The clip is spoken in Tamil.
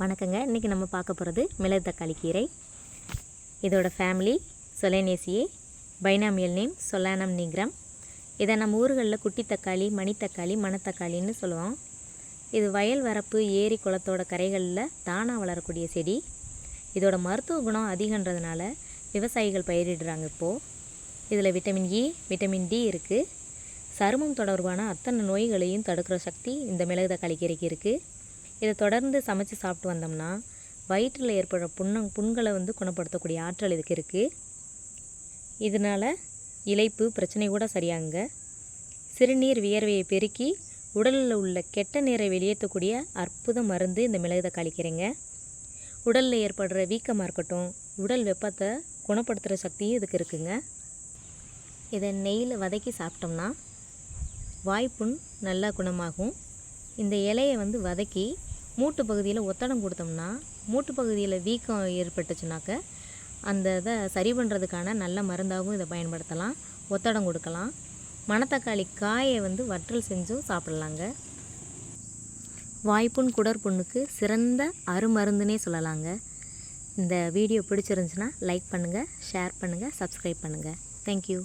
வணக்கங்க. இன்றைக்கி நம்ம பார்க்க போகிறது மிளகு தக்காளி கீரை. இதோட family Solanaceae. Binomial name Solanum nigrum. இதை நம்ம ஊர்களில் குட்டி தக்காளி மணித்தக்காளி மணத்தக்காளின்னு சொல்லுவோம். இது வயல் வரப்பு ஏரி குளத்தோட கரைகளில் தானாக வளரக்கூடிய செடி. இதோட மருத்துவ குணம் அதிகன்றதுனால விவசாயிகள் பயிரிடுறாங்க இப்போது இதில் விட்டமின் இ விட்டமின் டி இருக்குது சருமம் தொடர்பான அத்தனை நோய்களையும் தடுக்கிற சக்தி இந்த மிளகு தக்காளி கீரைக்கு இருக்குது இதை தொடர்ந்து சமைச்சு சாப்பிட்டு வந்தோம்னா வயிற்றில் ஏற்படுற புண்ணங் புண்களை வந்து குணப்படுத்தக்கூடிய ஆற்றல் இதுக்கு இருக்குது இதனால் இழைப்பு பிரச்சனை கூட சரியாகுங்க. சிறுநீர் வியர்வையை பெருக்கி உடலில் உள்ள கெட்ட நீரை வெளியேற்றக்கூடிய அற்புத மருந்து இந்த மிளகு தக்காளி கீரைங்க உடலில் ஏற்படுற வீக்கமாக இருக்கட்டும் உடல் வெப்பத்தை குணப்படுத்துகிற சக்தியும் இதுக்கு இருக்குங்க. இதை நெய்யில் வதக்கி சாப்பிட்டோம்னா வாய்ப்புண் நல்லா குணமாகும். இந்த இலையை வந்து வதக்கி மூட்டு பகுதியில் ஒத்தடம் கொடுத்தோம்னா மூட்டு பகுதியில் வீக்கம் ஏற்பட்டுச்சுனாக்க அந்த இதை சரி பண்ணுறதுக்கான நல்ல மருந்தாகவும் இதை பயன்படுத்தலாம் ஒத்தடம் கொடுக்கலாம். மணத்தக்காளி காயை வந்து வற்றல் செஞ்சும் சாப்பிட்லாங்க. வாய்ப்புண் குடற்புண்ணுக்கு சிறந்த அருமருந்துனே சொல்லலாங்க. இந்த வீடியோ பிடிச்சிருந்துச்சுன்னா லைக் பண்ணுங்கள் ஷேர் பண்ணுங்கள் சப்ஸ்கிரைப் பண்ணுங்கள் தேங்க்யூ